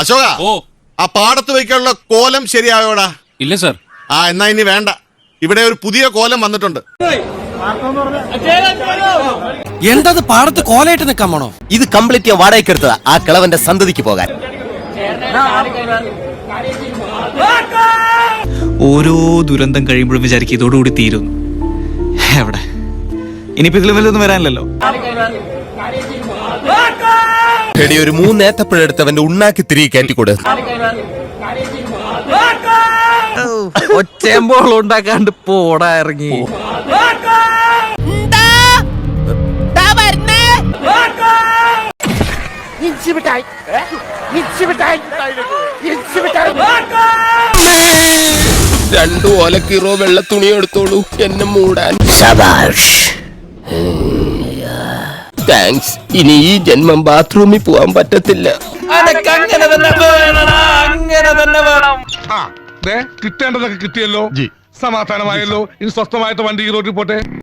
അശോക ഓ. ആ പാടത്ത് വയ്ക്കാനുള്ള കോലം ശരിയായോടാ? ഇല്ല സർ. ആ എന്നാ ഇനി വേണ്ട. ഇവിടെ ഒരു പുതിയ കോലം വന്നിട്ടുണ്ട്. എന്തത് പാടത്ത് കോലയിട്ട് നിക്കാൻ പോണോ? ഇത് കംപ്ലീറ്റ് ചെയ്യാൻ വാടകയ്ക്ക് എടുത്തതാ. ആ കിളവന്റെ സന്തതിക്ക് പോകാൻ. ഓരോ ദുരന്തം കഴിയുമ്പോഴും വിചാരിക്കും ഇതോടുകൂടി തീരുന്നു. എവിടെ? ഇനിയിപ്പോ ഇതിലും വല്ലതൊന്നും വരാനില്ലല്ലോ. എടി ഒരു മൂന്നേത്തപ്പഴം എടുത്ത് അവന്റെ ഉണ്ണാക്കി തിരികെ കയറ്റിക്കൊടു ഒച്ചയമ്പോൾ ഉണ്ടാക്കാണ്ട് പോടാ ഇറങ്ങി. രണ്ടു ഓലക്കീറോ വെള്ള തുണി എടുത്തോളൂ എന്നെ മൂടാൻ. ശബാഷ്. താങ്ക്സ് ഇനി ഈ ജന്മം ബാത്റൂമിൽ പോവാൻ പറ്റത്തില്ല. അങ്ങനെ തന്നെ വേണടാ അങ്ങനെ തന്നെ വേണം. ആ ദേ കിട്ടേണ്ടതൊക്കെ കിട്ടിയല്ലോ. സമാധാനമായല്ലോ. ഇനി സ്വസ്ഥമായിട്ട് വണ്ടി ഈ റോഡിൽ പോട്ടെ.